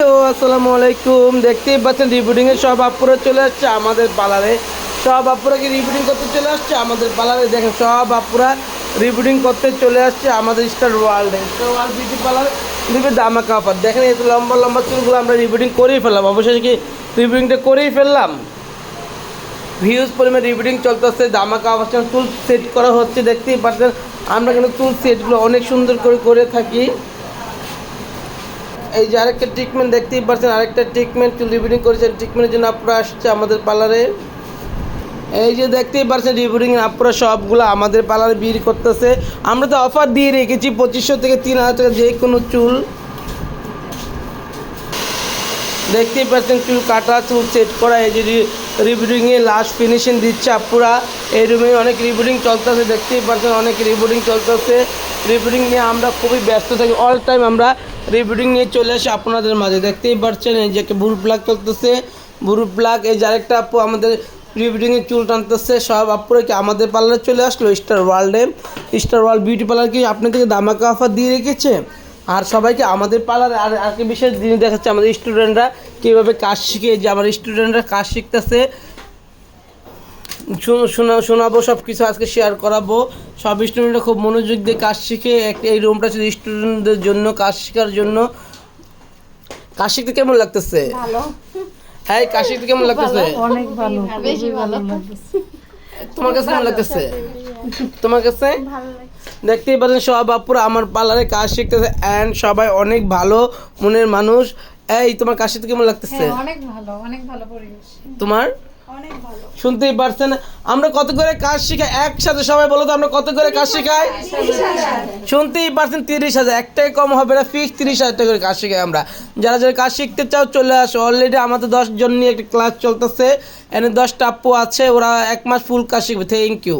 তো আসসালামু আলাইকুম, দেখতেই পাচ্ছেন রিপিটিং এর সব আপুরে চলে আসছে আমাদের পার্লারে। সব আপুরা কি রিপিটিং করতে চলে আসছে? আমাদের পার্লারে দেখেন সব আপুরা রিপিটিং করতে চলে আসছে আমাদের স্টার ওয়ার্ল্ডে। স্টার ওয়ার্ল্ড বিউটি পার্লার দামা কাপড় দেখেন এত লম্বা লম্বা চুলগুলো আমরা রিপিটিং করেই ফেললাম। অবশেষে কি রিপিটিংটা করেই ফেললাম? ভিউজ পরিমাণ রিপিটিং চলতেছে, দামাকা অবস্থান চুল সেট করা হচ্ছে, দেখতেই পাচ্ছেন। আমরা কিন্তু চুল সেটগুলো অনেক সুন্দর করে করে থাকি। এই যে আরেকটা ট্রিটমেন্ট দেখতেই পারছেন আরেকটা ট্রিটমেন্ট চুল রিপিটিং করেছেন ট্রিটমেন্টের জন্য আপনারা আসছে আমাদের পার্লারে এই যে দেখতেই পারছেন রিপিটিং আপনারা সবগুলো আমাদের পার্লারে বিক্রি করতেছে। আমরা তো অফার দিয়ে রেখেছি, পঁচিশশো থেকে তিন হাজার টাকা যে কোনো চুল। দেখতেই পাচ্ছেন, চুল কাটা, চুল সেট করা, এই যে রিবিডিংয়ে লাস্ট ফিনিশিং দিচ্ছে আপুরা। এই রুমে অনেক রিবিডিং চলতেছে, দেখতেই পাচ্ছেন, অনেক রিবিডিং চলতেছে। রিবিডিং নিয়ে আমরা খুবই ব্যস্ত থাকি অল টাইম আমরা রিবিডিং নিয়ে চলে আসে আপনাদের মাঝে। দেখতেই পাচ্ছেন এই যে একটা বুরু প্লাগ চলতেছে। বুরু প্লাগ এই যে আরেকটা আপু আমাদের রিবিডিংয়ে চুল টানতেছে। সব আপুরা কি আমাদের পার্লারে চলে আসলো? স্টার ওয়ার্ল্ডে স্টার ওয়ার্ল্ড বিউটি পার্লার কি আপনাদেরকে দামাকা অফার দিয়ে রেখেছে? আর সবাইকে আমাদের পার্লারে আর আর কি বিশেষ জিনিস দেখাচ্ছে আমাদের স্টুডেন্টরা কীভাবে কাজ শিখে যে আমার স্টুডেন্টরা কাজ শিখতেছে। শোনাবো সব কিছু আজকে শেয়ার করাবো। সব স্টুডেন্টরা খুব মনোযোগ দিয়ে কাজ শিখে একটা এই রুমটা ছিল স্টুডেন্টদের জন্য কাজ শেখার জন্য। কাজ শিখতে কেমন লাগতেছে? হ্যাঁ কাজ শিখতে কেমন লাগতেছে? অনেক ভালো বেশি ভালো। তোমার কাছে কেমন লাগতেছে? তোমার কাছে? দেখতেই পাচ্ছেন সব আপুরা আমার পার্লারে কাজ শিখতেছে অ্যান্ড সবাই অনেক ভালো মনের মানুষ। এই তোমার কাজ শিখতে কেমন লাগতেছে? হ্যাঁ অনেক ভালো অনেক ভালো পরিবেশ। তোমার? শুনতেই পারছেন? আমরা কত করে কাজ শিখাই? একসাথে সবাই বলো তো, আমরা কত করে কাজ শিখাই? শুনতেই পারছেন, তিরিশ হাজার। একটাই কম হবে না ফিক্স তিরিশ হাজার টাকা করে কাজ শিখাই আমরা। যারা যারা কাজ শিখতে চাও, চলে আসো। অলরেডি আমাদের দশজন নিয়ে একটা ক্লাস চলতেছে। এনে দশটা আপু আছে, ওরা এক মাস ফুল কাজ শিখবে। Thank you